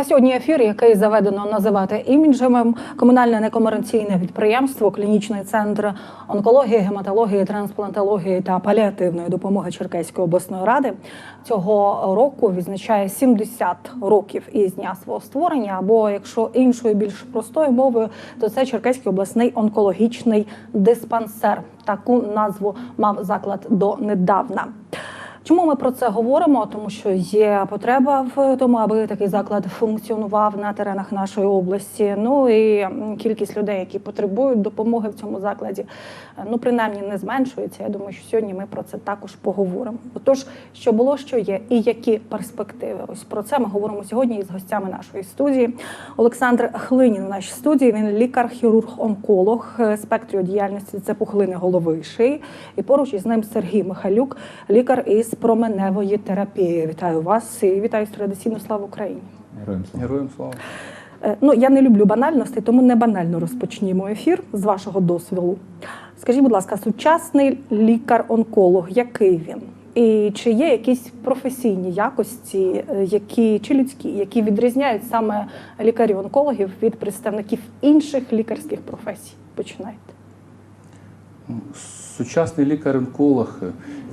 на сьогодні ефір, який заведено називати іміджевим. Комунальне некомерційне підприємство, клінічний центр онкології, гематології, трансплантології та паліативної допомоги Черкаської обласної ради цього року відзначає 70 років із дня свого створення. Або якщо іншою більш простою мовою, то це Черкаський обласний онкологічний диспансер. Таку назву мав заклад донедавна. Чому ми про це говоримо? Тому що є потреба в тому, аби такий заклад функціонував на теренах нашої області. Ну і кількість людей, які потребують допомоги в цьому закладі, е, ну принаймні не зменшується. Я думаю, що сьогодні ми про це також поговоримо. Отож, що було, що є, і які перспективи. Ось про це ми говоримо сьогодні із гостями нашої студії. Олександр Хлинін у нашій студії. Він лікар-хірург-онколог е, спектру діяльності це пухлини голови шиї. І поруч із ним Сергій Михайлюк, лікар із променевої терапії. Вітаю вас і вітаю з традиційно слава Україні. Героям слава. Героям слава. Е, Ну, я не люблю банальності, тому не банально розпочнімо ефір з вашого досвіду. Скажіть, будь ласка, сучасний лікар-онколог, який він? І чи є якісь професійні якості, е, які чи людські, які відрізняють саме лікарів-онкологів від представників інших лікарських професій? Починайте. Сучасний лікар-онколог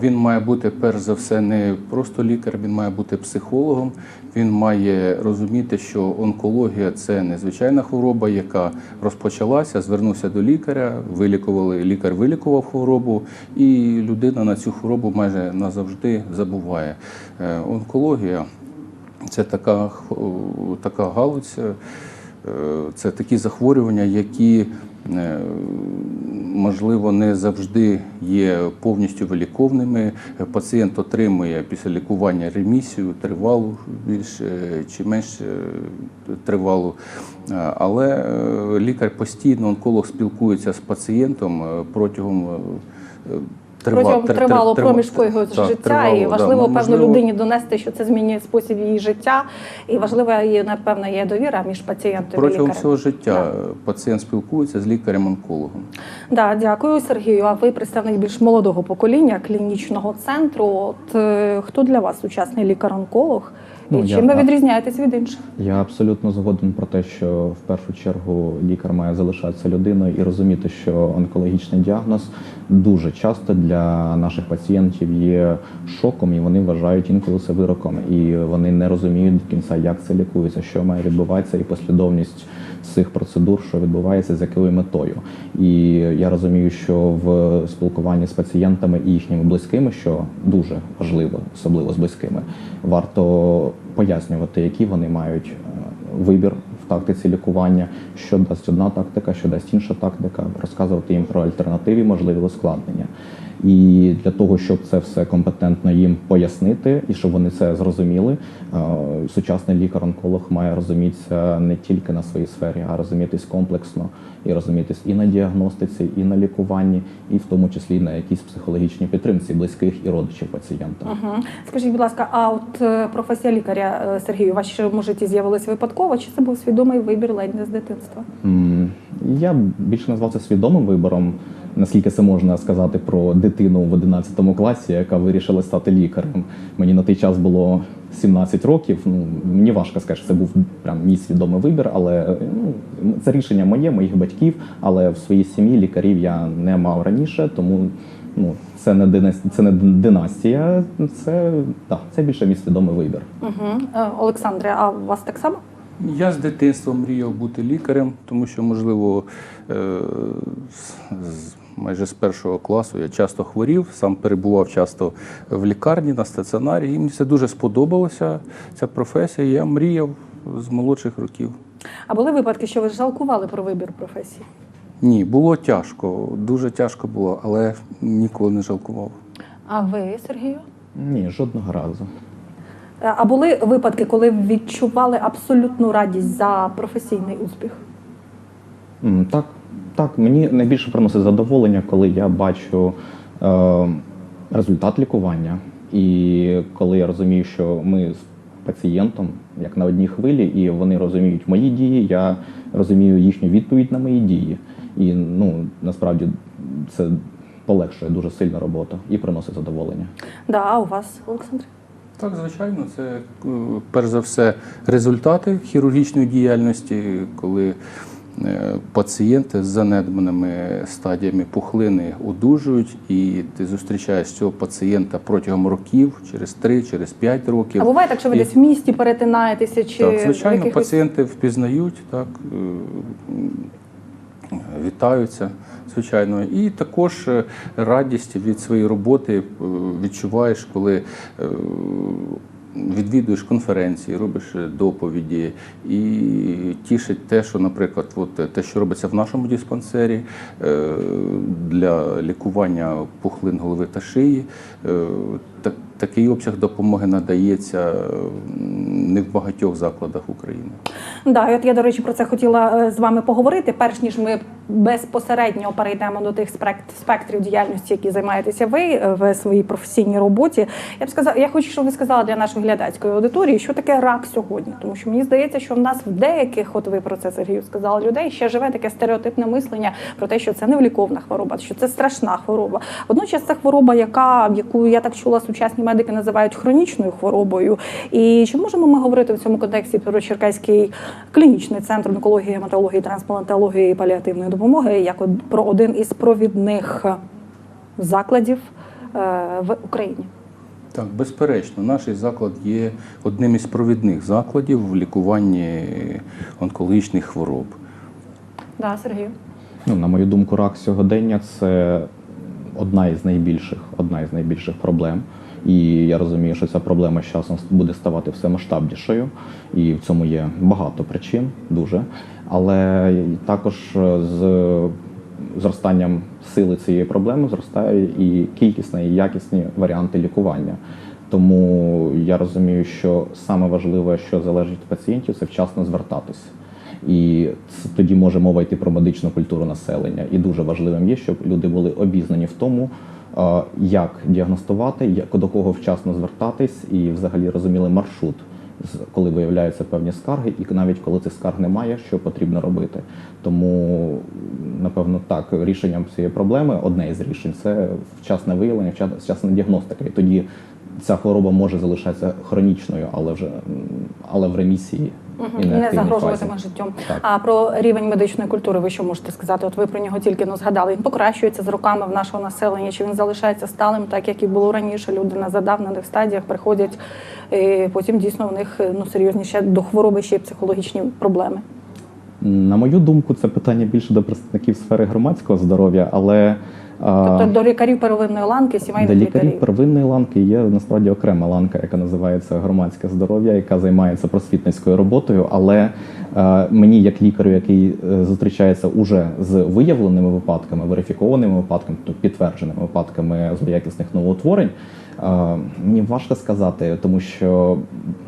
він має бути перш за все не просто лікар, він має бути психологом. Він має розуміти, що онкологія це незвичайна хвороба, яка розпочалася, звернувся до лікаря, вилікували, лікар вилікував хворобу, і людина на цю хворобу майже назавжди забуває. Е, Онкологія це така, така галузь. е, Це такі захворювання, які можливо не завжди є повністю виліковними. Пацієнт отримує після лікування ремісію, тривалу більш е, чи менш е, тривалу. Е, Але е, лікар постійно, онколог спілкується з пацієнтом е, протягом. Протягом тр- тр- тривалого трива- проміжку його життя, і важливо певно можливо, людині донести, що це змінює спосіб її життя, і важлива є напевно є довіра між пацієнтом і Протягом всього життя Да. пацієнт спілкується з лікарем-онкологом. Да, дякую, Сергію. А ви представник більш молодого покоління клінічного центру. От е, хто для вас сучасний лікар-онколог? Ну, і я- чим ви відрізняєтесь від інших? Я абсолютно згоден про те, що в першу чергу лікар має залишатися людиною і розуміти, що онкологічний діагноз дуже часто для наших пацієнтів є шоком, і вони вважають інколи це вироком, і вони не розуміють до кінця, як це лікується, що має відбуватися, і послідовність цих процедур, що відбувається, з якою метою. І я розумію, що в спілкуванні з пацієнтами і їхніми близькими, що дуже важливо, особливо з близькими, варто пояснювати, які вони мають е, вибір тактиці лікування, що дасть одна тактика, що дасть інша тактика, розказувати їм про альтернативі, можливі ускладнення. І для того, щоб це все компетентно їм пояснити, і щоб вони це зрозуміли, е, сучасний лікар-онколог має розумітися не тільки на своїй сфері, а розумітись комплексно і розумітись і на діагностиці, і на лікуванні, і в тому числі на якійсь психологічній підтримці близьких і родичів пацієнта. Угу. Скажіть, будь ласка, а от е, професія лікаря е, Сергію, у вашому житті з'явилась випадково, чи це був свідомий вибір ледь не з дитинства? Я більше назвав це свідомим вибором, наскільки це можна сказати про дитину в 11 класі, яка вирішила стати лікарем. Мені на той час було 17 років. Ну мені важко сказати, що це був прям мій свідомий вибір, але ну, це рішення моє, моїх батьків. Але в своїй сім'ї лікарів я не мав раніше, тому ну це не династія, це не династія, це так, це більше мій свідомий вибір. Угу. Олександре, а у вас так само? Я з дитинства мріяв бути лікарем, тому що, можливо, е, з- з- майже з першого класу я часто хворів, сам перебував часто в лікарні на стаціонарі. І мені це дуже сподобалося, ця професія. Я мріяв з молодших років. А були випадки, що ви жалкували про вибір професії? Ні, було тяжко, дуже тяжко було, але ніколи не жалкував. А ви, Сергію? Ні, жодного разу. А були випадки, коли відчували абсолютну радість за професійний успіх? Так, так, мені найбільше приносить задоволення, коли я бачу е, результат лікування, і коли я розумію, що ми з пацієнтом як на одній хвилі, і вони розуміють мої дії, я розумію їхню відповідь на мої дії. І ну насправді це полегшує дуже сильно роботу і приносить задоволення. Да, а у вас, Олександр? Так, звичайно, це е, перш за все результати хірургічної діяльності, коли пацієнти з занедбаними стадіями пухлини одужують, і ти зустрічаєш цього пацієнта протягом років, через 3, через 5 років. А буває так, що ви І- десь в місті перетинаєтеся чи Так, звичайно, якихось... пацієнти впізнають, так, е, вітаються, звичайно. І також е, радість від своєї роботи е, відчуваєш, коли е, відвідуєш конференції, робиш е, доповіді. І тішить те, що, наприклад, от е, те, що робиться в нашому диспансері е, для лікування пухлин голови та шиї. Так- Такий обсяг допомоги надається е, не в багатьох закладах України. Да, от я, до речі, про це хотіла е, з вами поговорити, перш ніж ми безпосередньо перейдемо до тих спект- спектрів діяльності, які займаєтеся ви е, в своїй професійній роботі. Я б сказала, я хочу, щоб ви сказали для нашої глядацької аудиторії, що таке рак сьогодні. Тому що мені здається, що в нас в деяких, от ви про це Сергію сказали, людей ще живе таке стереотипне мислення про те, що це невліковна хвороба, що це страшна хвороба. Водночас це хвороба, яка яку я так чула, сучасні медики називають хронічною хворобою. І чи можемо ми говорити в цьому контексті про Черкаський клінічний центр онкології, гематології, трансплантології і паліативної допомоги як про один із провідних закладів е, в Україні? Так, безперечно, наш заклад є одним із провідних закладів в лікуванні онкологічних хвороб. Да, Сергію. Ну, на мою думку, рак сьогодення це одна із найбільших, одна із найбільших проблем. І я розумію, що ця проблема з часом буде ставати все масштабнішою, і в цьому є багато причин, дуже. Але також з зростанням сили цієї проблеми зростає і кількісні, і якісні варіанти лікування. Тому я розумію, що саме важливе, що залежить від пацієнтів, це вчасно звертатися. І тоді може мова йти про медичну культуру населення. І дуже важливим є, щоб люди були обізнані в тому, як діагностувати, як до кого вчасно звертатись, і взагалі розуміли маршрут, коли виявляються певні скарги, і навіть коли цих скарг немає, що потрібно робити. Тому, напевно, так, рішенням цієї проблеми, одне із рішень це вчасне виявлення, вча- вчасна діагностика. І тоді ця хвороба може залишатися хронічною, але вже але в ремісії. І не активній загрожуватиме фазі. життям. Так. А про рівень медичної культури ви що можете сказати? От ви про нього тільки ну, згадали. Він покращується з роками в нашого населення, чи він залишається сталим, так як і було раніше. Люди на задавнених стадіях приходять, і потім дійсно у них ну серйозні ще до хвороби ще й психологічні проблеми. На мою думку, це питання більше до представників сфери громадського здоров'я, але Тобто до лікарів первинної ланки, до сімейних лікарів лікарів. первинної ланки є насправді окрема ланка, яка називається громадське здоров'я, яка займається просвітницькою роботою. Але е, мені, як лікарю, який е, зустрічається уже з виявленими випадками, верифікованими випадками, тобто підтвердженими випадками злоякісних новоутворень, е, мені важко сказати, тому що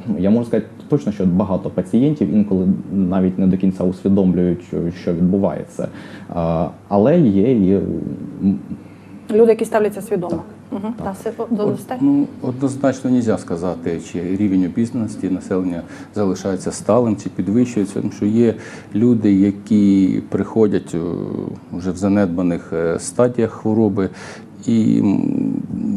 ну, я можу сказати точно, що багато пацієнтів інколи навіть не до кінця усвідомлюють, що відбувається. Е, але є і Люди, які ставляться свідомо. Угу. Та, все? Ну, однозначно не можна сказати, чи рівень обізнаності населення залишається сталим, чи підвищується, тому що є люди, які приходять е, вже в занедбаних е, стадіях хвороби. І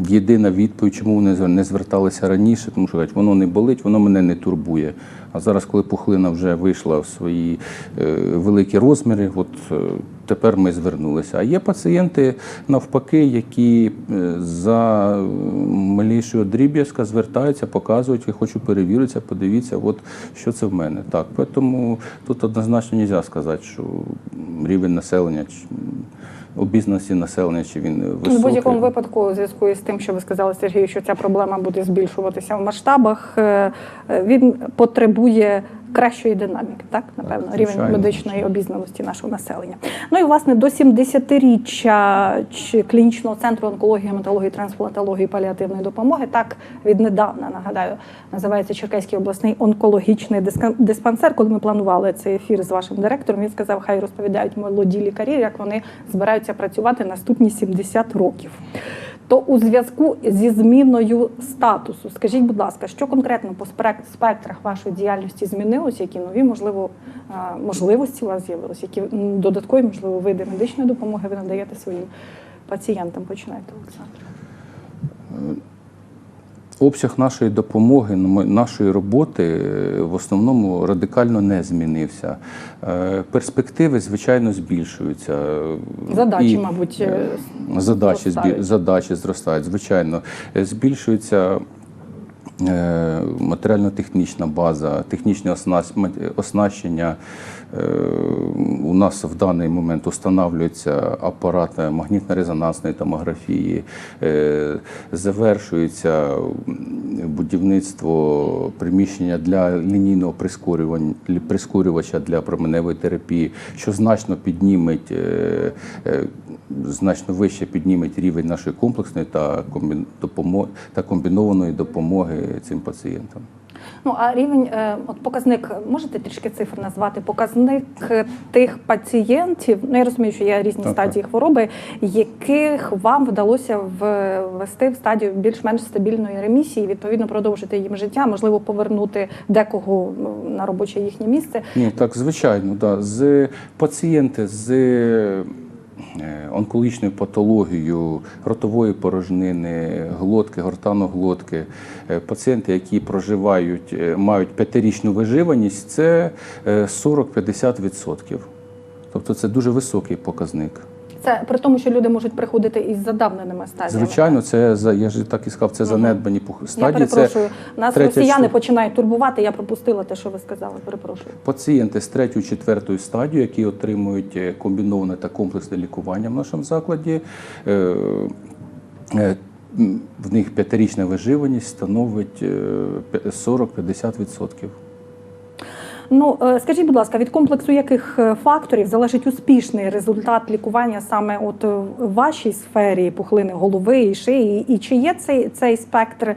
єдина відповідь, чому вони не зверталися раніше, тому що кажуть, воно не болить, воно мене не турбує. А зараз, коли пухлина вже вийшла в свої е, великі розміри, от е, тепер ми звернулися. А є пацієнти навпаки, які е, за малішого дріб'язка звертаються, показують, я хочу перевіритися, подивіться, от що це в мене. Так, тому тут однозначно не можна сказати, що рівень населення чи бізнесі населення, чи він високий. В будь-якому випадку, у зв'язку із тим, що ви сказали Сергію, що ця проблема буде збільшуватися в масштабах, е, е, він потребує кращої динаміки, так напевно, рівень медичної обізнаності нашого населення. Ну і власне до 70-річчя клінічного центру онкології, гематології, трансплантології, паліативної допомоги. Так віднедавна нагадаю, називається Черкаський обласний онкологічний диспансер. Коли ми планували цей ефір з вашим директором, він сказав, хай розповідають молоді лікарі, як вони збираються працювати наступні 70 років. То у зв'язку зі зміною статусу, скажіть, будь ласка, що конкретно по спектрах вашої діяльності змінилось, які нові можливо е, можливості у вас з'явилися? які додаткові можливо види медичної допомоги ви надаєте своїм пацієнтам? Починайте, Олександр. Обсяг нашої допомоги, нашої роботи е, в основному радикально не змінився. Е, Перспективи, звичайно, збільшуються. Задачі, І, мабуть, е, задачі, зростають. задачі зростають, звичайно. Збільшується матеріально-технічна база, технічне оснащення. Е, У нас в даний момент встановлюється апарат магнітно-резонансної томографії, е, завершується будівництво приміщення для лінійного прискорювача для променевої терапії, що значно підніметь е, значно вище підніметь рівень нашої комплексної та комбінованої допомоги цим пацієнтам. Ну а рівень, е, от показник, можете трішки цифр назвати? Показник е, тих пацієнтів, ну я розумію, що є різні Так, стадії хвороби, яких вам вдалося ввести в стадію більш-менш стабільної ремісії, відповідно продовжити їм життя, можливо, повернути декого на робоче їхнє місце. Ні, так звичайно, да. з пацієнти з онкологічною патологією ротової порожнини, глотки, гортаноглотки, е, пацієнти, які проживають, е, мають п'ятирічну виживаність, це е, 40-50%. Тобто це дуже високий показник. Це при тому, що люди можуть приходити із задавненими стадіями. Звичайно, це я ж так і сказав, це занедбані пух- Я стадії. Це перепрошую. Нас росіяни шту- починають турбувати. Я пропустила те, що ви сказали. Перепрошую. Пацієнти з третьою, четвертою стадією, які отримують е, комбіноване та комплексне лікування в нашому закладі, е, е, в них п'ятирічна виживаність становить е, п'я- 40-50%. Ну е, скажіть, будь ласка, від комплексу яких е, факторів залежить успішний результат лікування саме от е, в вашій сфері пухлини голови і шиї? І чи є цей цей спектр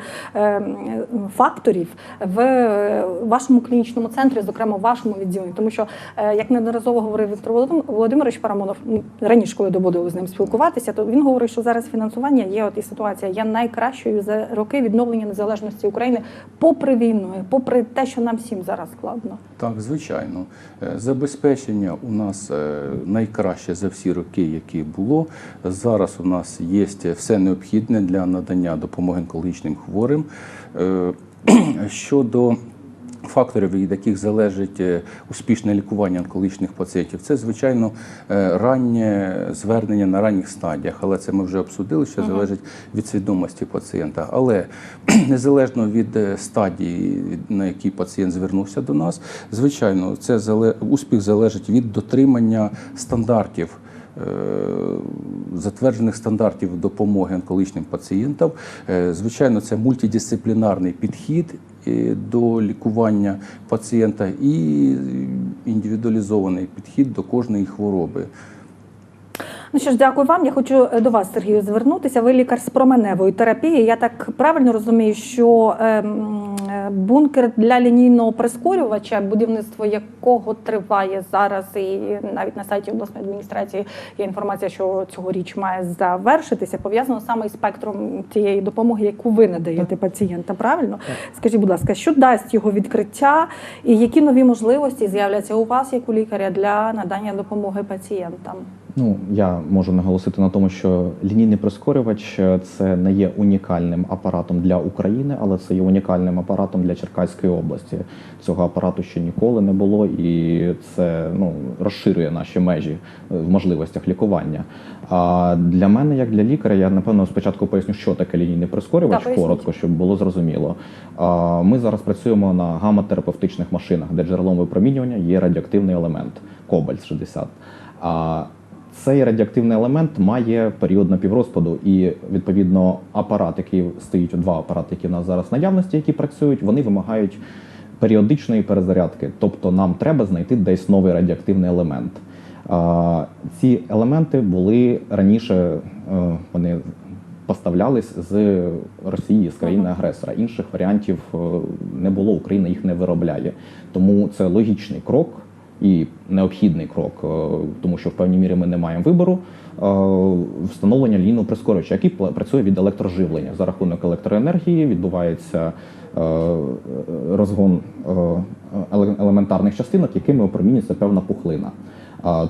факторів в вашому клінічному центрі, зокрема в вашому відділенні? Тому що, як неодноразово говорив Віктор Володимирович Парамонов, раніше, коли доводилось з ним спілкуватися, то він говорить, що зараз фінансування є от і ситуація є найкращою за роки відновлення незалежності України, попри війну, попри те, що нам всім зараз складно. Так, звичайно. Е, Забезпечення у нас е, найкраще за всі роки, які було. Зараз у нас є все необхідне для надання допомоги онкологічним хворим. Е, Щодо факторів, від яких залежить е, успішне лікування онкологічних пацієнтів, це звичайно е, раннє звернення на ранніх стадіях, але це ми вже обсудили, що залежить від свідомості пацієнта. Але незалежно від е, стадії, на якій пацієнт звернувся до нас, звичайно, це успіх залежить від дотримання стандартів. Затверджених стандартів допомоги онкологічним пацієнтам. Звичайно, це мультидисциплінарний підхід до лікування пацієнта і індивідуалізований підхід до кожної хвороби. Ну що ж, дякую вам. Я хочу е, до вас, Сергію, звернутися. Ви лікар з променевої терапії. Я так правильно розумію, що ем, е, бункер для лінійного прискорювача, будівництво якого триває зараз, і навіть на сайті обласної адміністрації є інформація, що цьогоріч має завершитися, пов'язано саме із спектром тієї допомоги, яку ви надаєте пацієнтам. Правильно? Скажіть, будь ласка, що дасть його відкриття, і які нові можливості з'являться у вас, як у лікаря, для надання допомоги пацієнтам? Ну, я можу наголосити на тому, що лінійний прискорювач е, це не є унікальним апаратом для України, але це є унікальним апаратом для Черкаської області. Цього апарату ще ніколи не було, і це ну розширює наші межі е, в можливостях лікування. А для мене, як для лікаря, я напевно спочатку поясню, що таке лінійний прискорювач, поясніть. коротко, щоб було зрозуміло. А, Ми зараз працюємо на гамма-терапевтичних машинах, де джерелом випромінювання є радіоактивний елемент кобальт 60. А цей радіоактивний елемент має період напіврозпаду, і відповідно апарат, який стоїть два апарати, які в нас зараз наявності, які працюють, вони вимагають періодичної перезарядки. Тобто нам треба знайти десь новий радіоактивний елемент. Ці елементи були раніше, е, вони поставлялись з Росії, з країни-агресора. Інших варіантів е, не було, Україна їх не виробляє. Тому це логічний крок і необхідний крок, е, тому що в певній мірі ми не маємо вибору. е, Встановлення лінійного прискорювача, який працює від електроживлення. За рахунок електроенергії відбувається е, розгон елементарних частинок, якими опромінюється певна пухлина.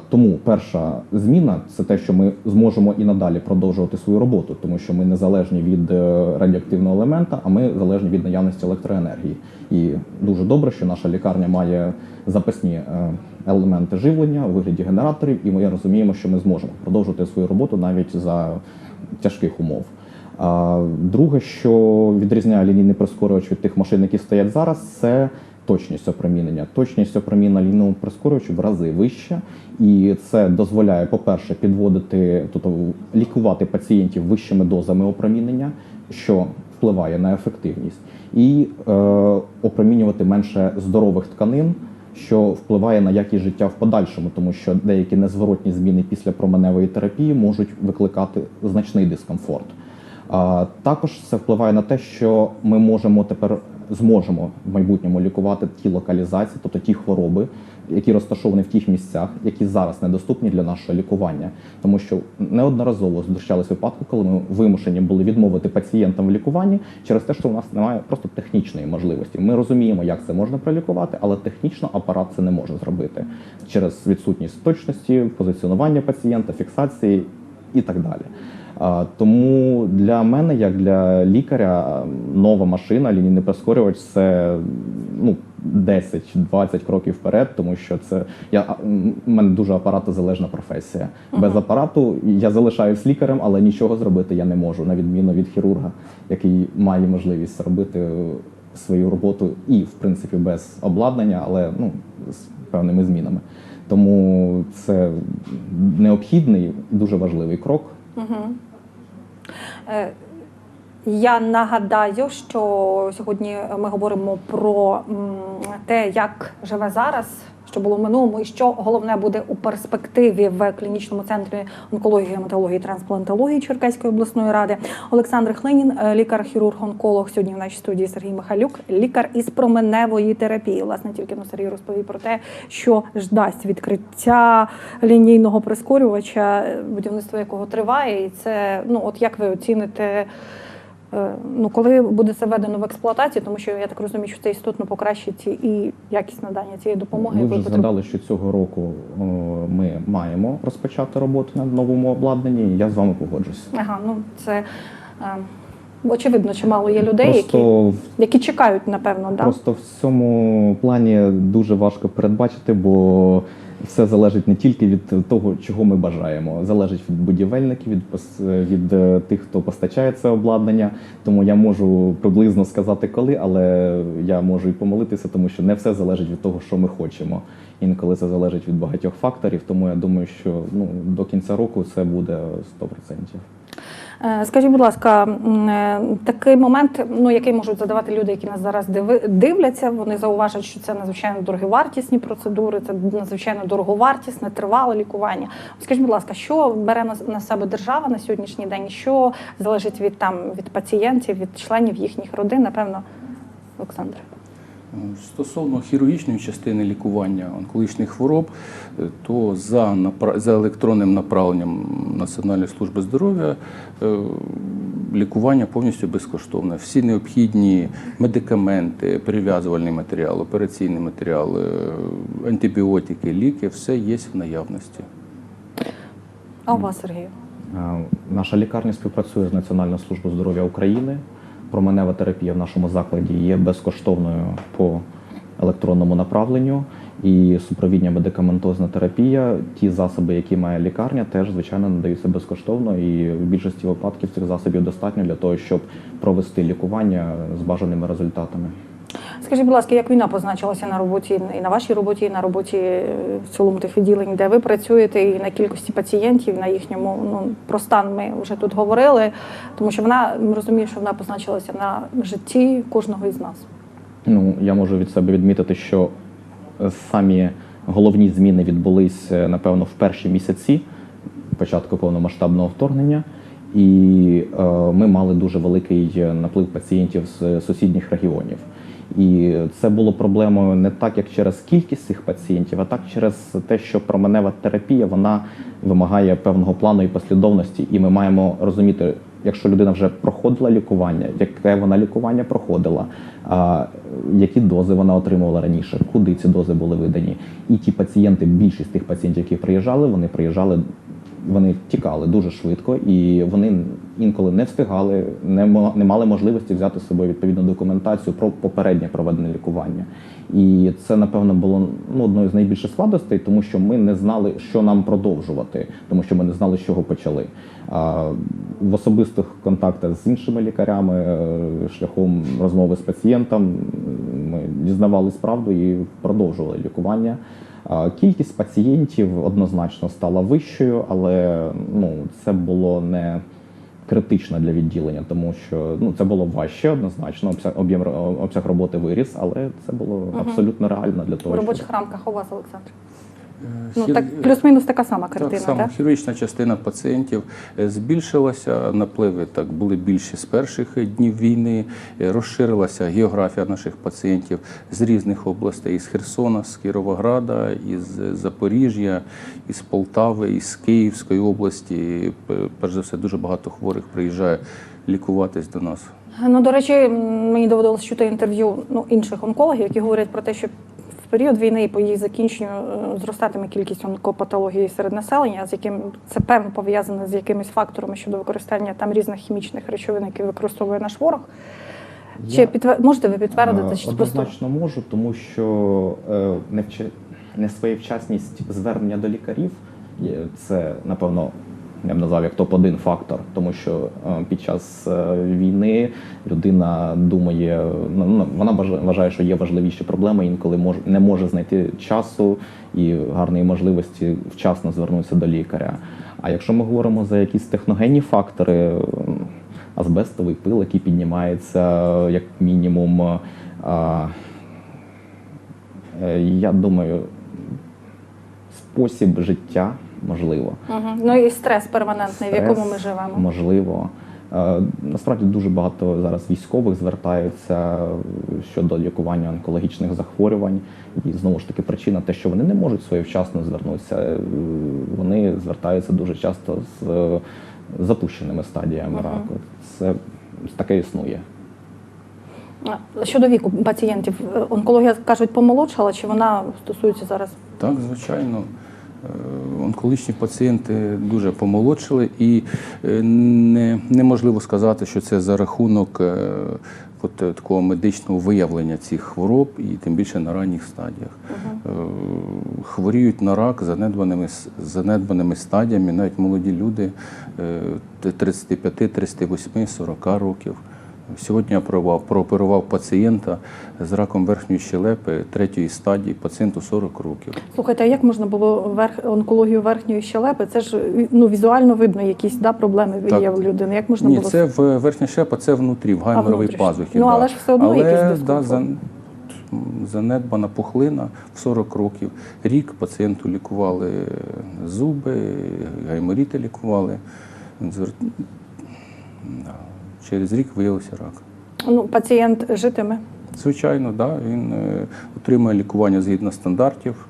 Тому перша зміна це те, що ми зможемо і надалі продовжувати свою роботу, тому що ми не залежні від е, радіоактивного елемента, а ми залежні від наявності електроенергії. І дуже добре, що наша лікарня має запасні е, елементи живлення у вигляді генераторів, і ми розуміємо, що ми зможемо продовжувати свою роботу навіть за тяжких умов. А друге, що відрізняє лінійний прискорювач від тих машин, які стоять зараз, це точність опромінення. Точність опромінення лінійного прискорювачу в рази вища, і це дозволяє, по-перше, підводити, тобто лікувати пацієнтів вищими дозами опромінення, що впливає на ефективність, і е, опромінювати менше здорових тканин. Що впливає на якість життя в подальшому, тому що деякі незворотні зміни після променевої терапії можуть викликати значний дискомфорт. А також це впливає на те, що ми можемо тепер зможемо в майбутньому лікувати ті локалізації, тобто ті хвороби, які розташовані в тих місцях, які зараз недоступні для нашого лікування, тому що неодноразово зустрічались випадки, коли ми вимушені були відмовити пацієнтам в лікуванні через те, що у нас немає просто технічної можливості. Ми розуміємо, як це можна пролікувати, але технічно апарат це не може зробити через відсутність точності, позиціонування пацієнта, фіксації і так далі. Тому для мене, як для лікаря, нова машина, лінійний прискорювач це ну 10-20 кроків вперед, тому що це я у мене дуже апаратозалежна професія. Без апарату я залишаюсь лікарем, але нічого зробити я не можу, на відміну від хірурга, який має можливість робити свою роботу і, в принципі, без обладнання, але ну з певними змінами. Тому це необхідний і дуже важливий крок. Е, Я нагадаю, що сьогодні ми говоримо про те, як живе зараз, що було в минулому, і що головне буде у перспективі в клінічному центрі онкології, гематології, трансплантології Черкаської обласної ради. Олександр Хлинін, е, лікар-хірург, онколог. Сьогодні в нашій студії Сергій Михайлюк, лікар із променевої терапії. Власне, тільки ну, Сергій розповів про те, що ж дасть відкриття лінійного прискорювача, е, будівництво якого триває, і це ну от як ви оціните. Е, Ну, коли буде це введено в експлуатацію, тому що я так розумію, що це істотно покращить і якість надання цієї допомоги. Ви вже потребує. згадали, що цього року ми маємо розпочати роботу над новому обладнанні. Я з вами погоджусь. Ага, ну це е, очевидно, чимало є людей, Просто які, які чекають, напевно, да? Просто в цьому плані дуже важко передбачити, бо все залежить не тільки від того, чого ми бажаємо, залежить від будівельників, від від е, тих, хто постачає це обладнання. Тому я можу приблизно сказати коли, але я можу і помилитися, тому що не все залежить від того, що ми хочемо. Інколи це залежить від багатьох факторів. Тому я думаю, що ну до кінця року це буде 100%. Е, Скажіть, будь ласка, е, такий момент, ну який можуть задавати люди, які нас зараз дивляться, вони зауважать, що це надзвичайно дороговартісні процедури, це надзвичайно дороговартісне, тривале лікування. Скажіть, будь ласка, що бере на себе держава на сьогоднішній день? Що залежить від там від пацієнтів, від членів їхніх родин? Напевно, Олександр. Стосовно хірургічної частини лікування онкологічних хвороб, е, то за, за електронним направленням Національної служби здоров'я е, лікування повністю безкоштовне. Всі необхідні медикаменти, перев'язувальний матеріал, операційний матеріал, е, антибіотики, ліки все є в наявності. А у вас, Сергію? Е, Наша лікарня співпрацює з Національною службою здоров'я України. Променева терапія в нашому закладі є безкоштовною по електронному направленню. І супровідня медикаментозна терапія, ті засоби, які має лікарня, теж звичайно надаються безкоштовно. І в більшості випадків цих засобів достатньо для того, щоб провести лікування з бажаними результатами. Скажіть, будь ласка, як війна позначилася на роботі і на вашій роботі, і на роботі е, в цілому тих відділень, де ви працюєте, і на кількості пацієнтів, на їхньому ну про стан ми вже тут говорили, тому що вона ми розуміємо, що вона позначилася на житті кожного із нас. Ну, я можу від себе відмітити, що е, самі головні зміни відбулись, е, напевно, в перші місяці початку повномасштабного вторгнення. І е, ми мали дуже великий наплив пацієнтів з сусідніх регіонів. І це було проблемою не так, як через кількість цих пацієнтів, а так через те, що променева терапія вона вимагає певного плану і послідовності, і ми маємо розуміти, якщо людина вже проходила лікування, яке вона лікування проходила, а, які дози вона отримувала раніше, куди ці дози були видані. І ті пацієнти, більшість тих пацієнтів, які приїжджали, вони приїжджали. Вони тікали дуже швидко, і вони інколи не встигали, не, не мали можливості взяти з собою відповідну документацію про попереднє проведене лікування. І це, напевно, було ну, одною з найбільших складностей, тому що ми не знали, що нам продовжувати, тому що ми не знали, з чого почали. А в особистих контактах з іншими лікарями, е, шляхом розмови з пацієнтом, ми дізнавались правду і продовжували лікування. Кількість пацієнтів однозначно стала вищою, але ну, це було не критично для відділення, тому що ну, це було важче однозначно. Обсяг, об'єм обсяг роботи виріс, але це було абсолютно реально для того. того, робочих щоб... рамках у вас, Олександр? Е, Ну так плюс-мінус така сама картина, Так само так? хірургічна частина пацієнтів е, збільшилася, напливи так були більші з перших днів війни. Е, Розширилася географія наших пацієнтів з різних областей: із Херсона, з Кіровограда, із Запоріжжя, із Полтави, із Київської області. Перш за все, дуже багато хворих приїжджає лікуватись до нас. Ну, до речі, мені доводилось чути інтерв'ю ну, інших онкологів, які говорять про те, що в період війни і по її закінченню е, зростатиме кількість онкопатології серед населення, з яким це певно пов'язане з якимись факторами щодо використання там різних хімічних речовин, які використовує наш ворог. Чи Я- підтвер... можете ви підтвердити? Е, Чи просто Однозначно можу, тому що е, невча- несвоєвчасність звернення до лікарів це, напевно, я б назвав як топ-1 фактор, тому що е, під час е, війни людина думає, ну, ну, вона вважає, що є важливіші проблеми, інколи не може знайти часу і гарної можливості вчасно звернутися до лікаря. А якщо ми говоримо за якісь техногенні фактори, азбестовий пил, який піднімається як мінімум. е, Я думаю, спосіб життя можливо. Мгм. ну і стрес перманентний, в якому ми живемо. Можливо. Е, Насправді дуже багато зараз військових звертаються щодо лікування онкологічних захворювань. І знову ж таки причина те, що вони не можуть своєвчасно звернутися. Е, Вони звертаються дуже часто з е, запущеними стадіями Мгм. раку. Це таке існує. Щодо віку пацієнтів, онкологія кажуть, помолодшала, чи вона стосується зараз? Так, звичайно. Е, Онкологічні пацієнти дуже помолодшили, і е, не, неможливо сказати, що це за рахунок е, от, такого медичного виявлення цих хвороб, і тим більше на ранніх стадіях. Е, Хворіють на рак занедбаними, занедбаними стадіями, навіть молоді люди е, 35, 38, 40 років. Сьогодні я прооперував, прооперував пацієнта з раком верхньої щелепи третьої стадії, пацієнту 40 років. Слухайте, а як можна було верх онкологію верхньої щелепи? Це ж ну візуально видно, якісь да, проблеми Так. є у людини. Як можна Ні, було це в верхня щелепа, це внутрі, в гайморовій пазухі. Ну, да. але ж все одно але, якийсь да, зан- занедбана пухлина в 40 років. Рік пацієнту лікували зуби, гайморіти лікували. Да. Через рік виявився рак. ну пацієнт житиме? Звичайно, да, він е, отримує лікування згідно стандартів,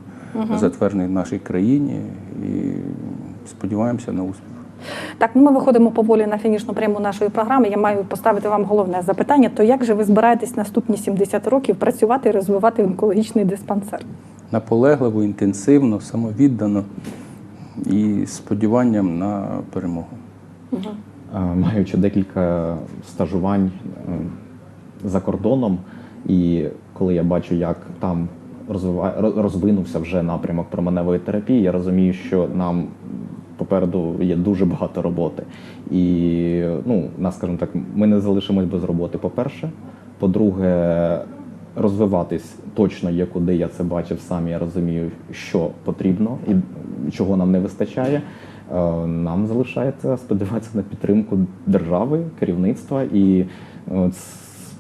затверджених в нашій країні, і сподіваємося на успіх. Так, ну ми виходимо поволі на фінішну пряму нашої програми. Я маю поставити вам головне запитання: то як же ви збираєтесь наступні 70 років працювати і розвивати онкологічний диспансер? наполегливо, інтенсивно, самовіддано і з сподіванням на перемогу. Е, маючи декілька стажувань е, за кордоном, і коли я бачу, як там розвинувся вже напрямок променевої терапії, я розумію, що нам попереду є дуже багато роботи. І ну, нас, скажімо так, ми не залишимось без роботи, по-перше. По-друге, розвиватись точно є куди. Я це бачив сам. Я розумію, що потрібно і чого нам не вистачає. Е, Нам залишається сподіватися на підтримку держави, керівництва. І е,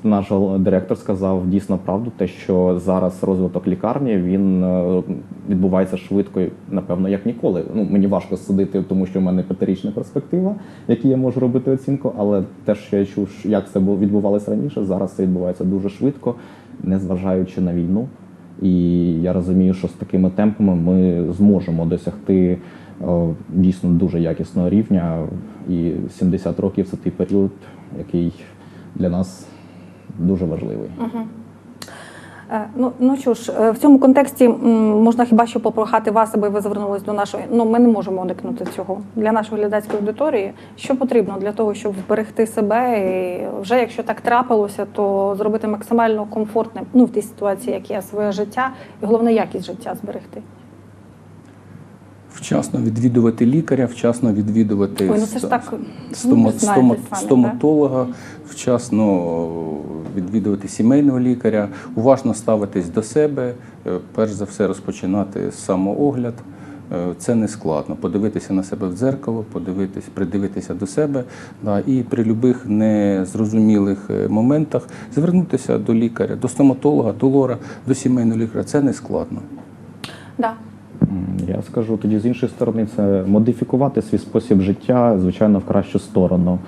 наш директор сказав дійсно правду, те, що зараз розвиток лікарні він е, відбувається швидко, напевно, як ніколи. Ну мені важко судити, тому що в мене п'ятирічна перспектива, в якій я можу робити оцінку. Але те, що я чув, як це відбувалося раніше, зараз це відбувається дуже швидко, незважаючи на війну. І я розумію, що з такими темпами ми зможемо досягти дійсно дуже якісного рівня. І 70 років це той період, який для нас дуже важливий. Е, Ну, ну що ж, е, в цьому контексті можна хіба що попрохати вас, аби ви звернулись до нашої. Ну, ми не можемо уникнути цього для нашої глядацької аудиторії. Що потрібно для того, щоб зберегти себе, і вже якщо так трапилося, то зробити максимально комфортним ну в тій ситуації, як є своє життя, і головне якість життя зберегти. Вчасно відвідувати лікаря, вчасно відвідувати Ой, ну це ж так ну, знаєте стомо- самі, стоматолога, вчасно відвідувати сімейного лікаря, уважно ставитись до себе, е, перш за все розпочинати самоогляд. Е, Це не складно. Подивитися на себе в дзеркало, подивитись, придивитися до себе, да, і при будь-яких незрозумілих е, моментах звернутися до лікаря, до стоматолога, до лора, до сімейного лікаря. Це не складно. Да. Я скажу тоді з іншої сторони, це модифікувати свій спосіб життя, звичайно, в кращу сторону.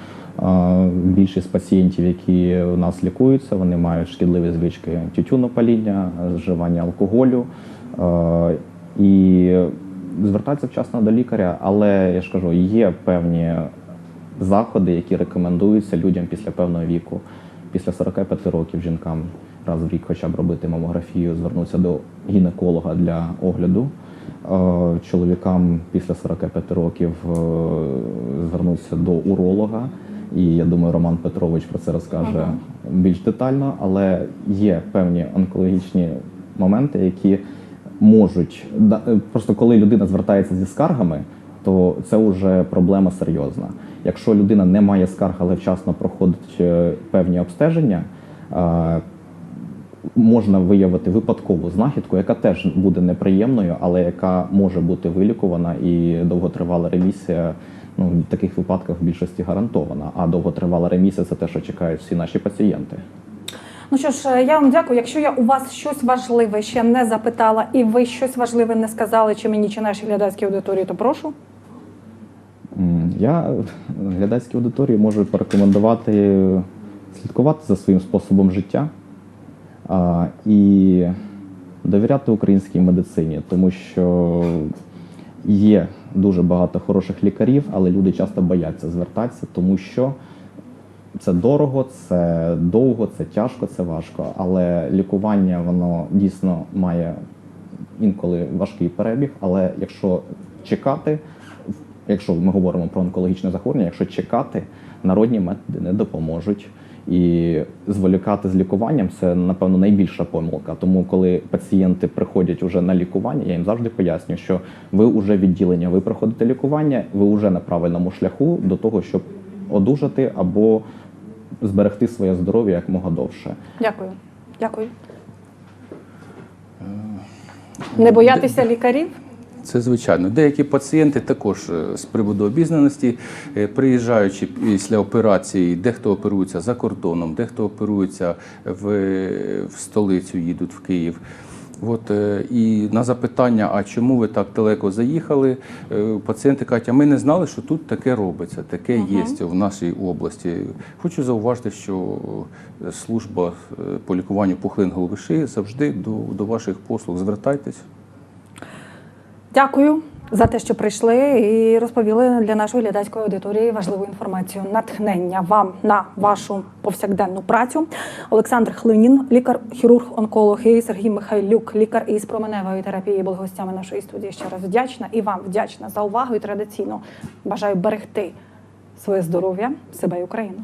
Більшість пацієнтів, які у нас лікуються, вони мають шкідливі звички тютюнопаління, вживання алкоголю. І звертатися вчасно до лікаря, але я ж кажу, є певні заходи, які рекомендуються людям після певного віку, після 45 років жінкам раз в рік хоча б робити мамографію, звернутися до гінеколога для огляду. Е, Чоловікам після 45 років е, звернутися до уролога. І я думаю, Роман Петрович про це розкаже більш детально, але є певні онкологічні моменти, які можуть е, просто коли людина звертається зі скаргами, то це вже проблема серйозна. Якщо людина не має скарг, але вчасно проходить певні обстеження, можна виявити випадкову знахідку, яка теж буде неприємною, але яка може бути вилікувана і довготривала ремісія. Ну, в таких випадках в більшості гарантована. А довготривала ремісія це те, що чекають всі наші пацієнти. Ну що ж, е, я вам дякую. Якщо я у вас щось важливе ще не запитала, і ви щось важливе не сказали, чи мені, чи нашій глядацькій аудиторії, то прошу. Я глядацькій аудиторії можу порекомендувати слідкувати за своїм способом життя і довіряти українській медицині, тому що є дуже багато хороших лікарів, але люди часто бояться звертатися, тому що це дорого, це довго, це тяжко, це важко. Але лікування воно дійсно має інколи важкий перебіг. Але якщо чекати, якщо ми говоримо про онкологічне захворювання, якщо чекати, народні методи не допоможуть. І зволікати з лікуванням це напевно найбільша помилка. Тому, коли пацієнти приходять уже на лікування, я їм завжди пояснюю, що ви вже відділення, ви проходите лікування, ви вже на правильному шляху до того, щоб одужати або зберегти своє здоров'я якмога довше. Дякую. Дякую. Не боятися лікарів? Це звичайно. Деякі пацієнти також е, з приводу обізнаності, е, приїжджаючи після операції, дехто оперується за кордоном, дехто оперується в, в столицю, їдуть в Київ. От, е, і на запитання, а чому ви так далеко заїхали, е, пацієнти кажуть, а ми не знали, що тут таке робиться, таке є в нашій області. Хочу зауважити, що е, служба е, по лікуванню пухлин голови шиї завжди до, до ваших послуг. Звертайтесь. Дякую за те, що прийшли і розповіли для нашої глядацької аудиторії важливу інформацію. Натхнення вам на вашу повсякденну працю. Олександр Хлинін, лікар-хірург, онколог і Сергій Михайлюк, лікар із променевої терапії, були гостями нашої студії. Ще раз вдячна і вам вдячна за увагу. І традиційно бажаю берегти своє здоров'я, себе і Україну.